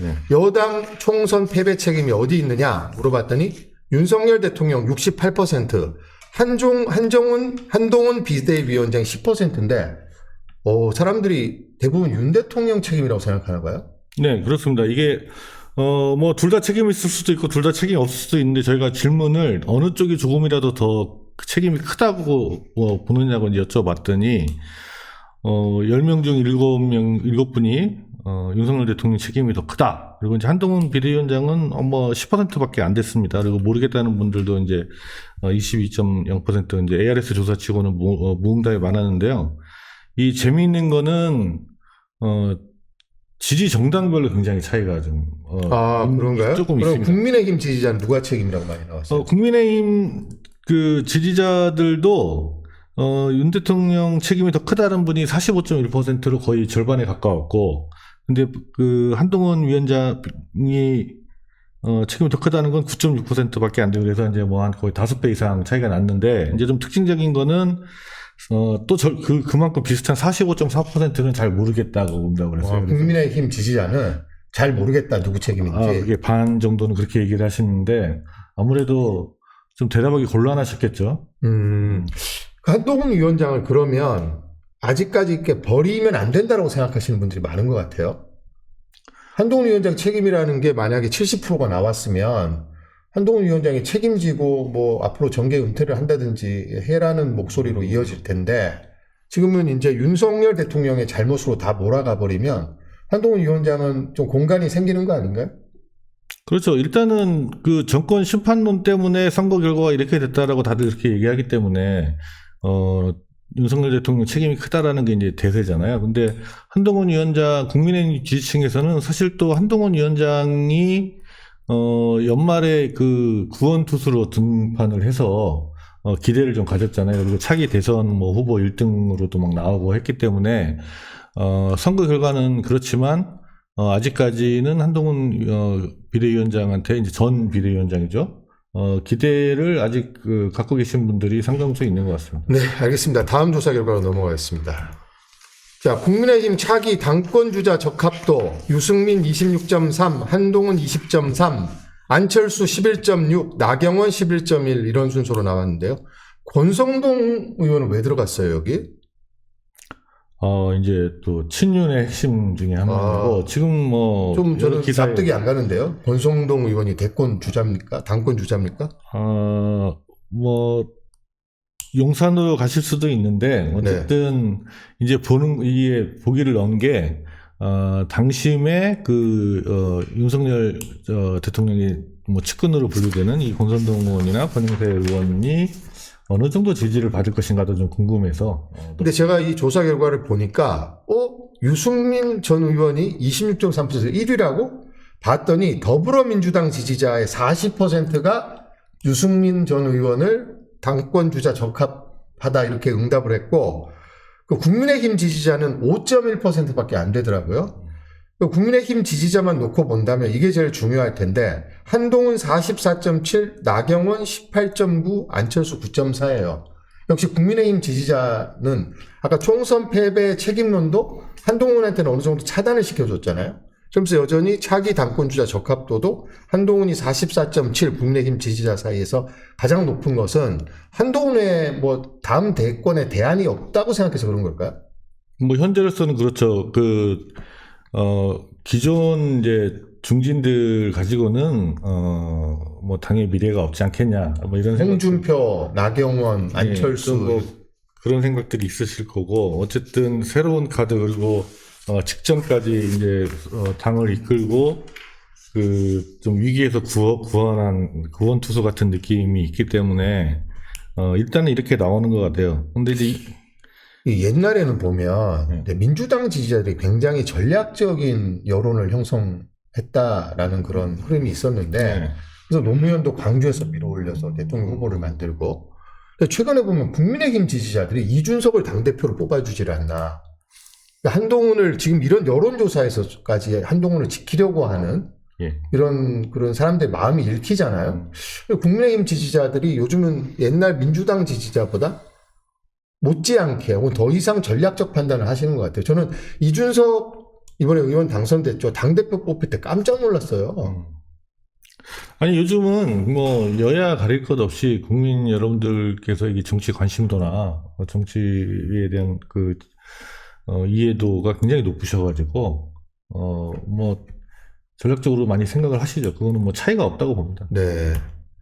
네. 여당 총선 패배 책임이 어디 있느냐 물어봤더니 윤석열 대통령 68%, 한종 한정훈 한동훈 비대위원장 10%인데 어, 사람들이 대부분 윤 대통령 책임이라고 생각하나 봐요. 네, 그렇습니다. 이게 어 뭐 둘 다 책임이 있을 수도 있고 둘 다 책임이 없을 수도 있는데 저희가 질문을 어느 쪽이 조금이라도 더 책임이 크다고 어, 보느냐고 여쭤봤더니 어 10명 중 7명 7분이 어 윤석열 대통령 책임이 더 크다. 그리고 이제 한동훈 비대위원장은 어, 뭐 10%밖에 안 됐습니다. 그리고 모르겠다는 분들도 이제 어 22.0% 이제 ARS 조사치고는 무, 어, 무응답이 많았는데요. 이 재미있는 거는 어 지지 정당별로 굉장히 차이가 좀 어, 아 음, 그런가요? 조금 그럼 있습니다. 국민의힘 지지자는 누가 책임이라고 많이 나왔어요? 어, 국민의힘 그 지지자들도 어, 윤 대통령 책임이 더 크다는 분이 45.1%로 거의 절반에 가까웠고, 근데 그 한동훈 위원장이 어, 책임이 더 크다는 건 9.6%밖에 안 되고 그래서 이제 뭐 한 거의 다섯 배 이상 차이가 났는데 이제 좀 특징적인 거는 어, 또 저, 그, 그만큼 비슷한 45.4%는 잘 모르겠다고 본다고 그랬어요. 어, 그래서 국민의힘 지지자는 잘 모르겠다 누구 책임인지. 아, 그게 반 정도는 그렇게 얘기를 하시는데 아무래도 좀 대답하기 곤란하셨겠죠. 음, 한동훈 위원장을 그러면 아직까지 이렇게 버리면 안 된다고 생각하시는 분들이 많은 것 같아요. 한동훈 위원장 책임이라는 게 만약에 70%가 나왔으면 한동훈 위원장이 책임지고 뭐 앞으로 정계 은퇴를 한다든지 해라는 목소리로 이어질 텐데 지금은 이제 윤석열 대통령의 잘못으로 다 몰아가 버리면 한동훈 위원장은 좀 공간이 생기는 거 아닌가요? 그렇죠. 일단은 그 정권 심판론 때문에 선거 결과가 이렇게 됐다라고 다들 이렇게 얘기하기 때문에 어 윤석열 대통령 책임이 크다라는 게 이제 대세잖아요. 근데 한동훈 위원장 국민의힘 지지층에서는 사실 또 한동훈 위원장이 어 연말에 그 구원 투수로 등판을 해서 어 기대를 좀 가졌잖아요. 그리고 차기 대선 뭐 후보 1등으로도 막 나오고 했기 때문에 어 선거 결과는 그렇지만 어, 아직까지는 한동훈 어, 비대위원장한테 이제 전 비대위원장이죠. 어, 기대를 아직 그, 갖고 계신 분들이 상당수 있는 것 같습니다. 네, 알겠습니다. 다음 조사 결과로 넘어가겠습니다. 자, 국민의힘 차기 당권 주자 적합도 유승민 26.3, 한동훈 20.3, 안철수 11.6, 나경원 11.1 이런 순서로 나왔는데요. 권성동 의원은 왜 들어갔어요, 여기? 어, 이제 또 친윤의 핵심 중에 한 명이고 지금 뭐 아. 좀 저는 기사에 납득이 안 가는데요. 권성동 의원이 대권 주자입니까? 당권 주자입니까? 어, 뭐 용산으로 가실 수도 있는데 어쨌든 네. 이제 보는 이게 보기를 넣은 게 어, 당심에 그 어, 윤석열 어, 대통령이 뭐 측근으로 분류되는 이 권선동 의원이나 권영세 의원이 어느 정도 지지를 받을 것인가도 좀 궁금해서 어, 근데 제가 이 조사 결과를 보니까, 어? 유승민 전 의원이 26.3% 1위라고? 봤더니 더불어민주당 지지자의 40%가 유승민 전 의원을 당권 주자 적합하다 이렇게 응답을 했고, 그 국민의힘 지지자는 5.1%밖에 안 되더라고요. 그 국민의힘 지지자만 놓고 본다면 이게 제일 중요할 텐데, 한동훈 44.7, 나경원 18.9, 안철수 9.4예요. 역시 국민의힘 지지자는 아까 총선 패배 책임론도 한동훈한테는 어느 정도 차단을 시켜줬잖아요. 그러면서 여전히 차기 당권주자 적합도도 한동훈이 44.7 국민의힘 지지자 사이에서 가장 높은 것은 한동훈의 뭐 다음 대권에 대안이 없다고 생각해서 그런 걸까요? 뭐 현재로서는 그렇죠. 그 어, 기존 이제 중진들 가지고는 어, 뭐 당의 미래가 없지 않겠냐. 뭐 이런 생각. 홍준표, 나경원, 예, 안철수 좀뭐 그런 생각들이 있으실 거고 어쨌든 새로운 카드 그리고 어, 직전까지 이제 어, 당을 이끌고 그 좀 위기에서 구원, 구원한 구원 투수 같은 느낌이 있기 때문에 어, 일단은 이렇게 나오는 것 같아요. 근데 이제 옛날에는 보면 네. 민주당 지지자들이 굉장히 전략적인 여론을 형성했다라는 그런 흐름이 있었는데 네. 그래서 노무현도 광주에서 밀어올려서 대통령 후보를 만들고 최근에 보면 국민의힘 지지자들이 이준석을 당대표로 뽑아주질 않나 그러니까 한동훈을 지금 이런 여론조사에서까지 한동훈을 지키려고 하는 예. 이런 그런 사람들의 마음이 읽히잖아요. 국민의힘 지지자들이 요즘은 옛날 민주당 지지자보다 못지않게 혹은 더 이상 전략적 판단을 하시는 것 같아요. 저는 이준석 이번에 의원 당선됐죠. 당대표 뽑힐 때 깜짝 놀랐어요. 음. 아니 요즘은 뭐 여야 가릴 것 없이 국민 여러분들께서 이게 정치 관심도나 어, 정치에 대한 그 어, 이해도가 굉장히 높으셔가지고 어 뭐 전략적으로 많이 생각을 하시죠. 그거는 뭐 차이가 없다고 봅니다. 네.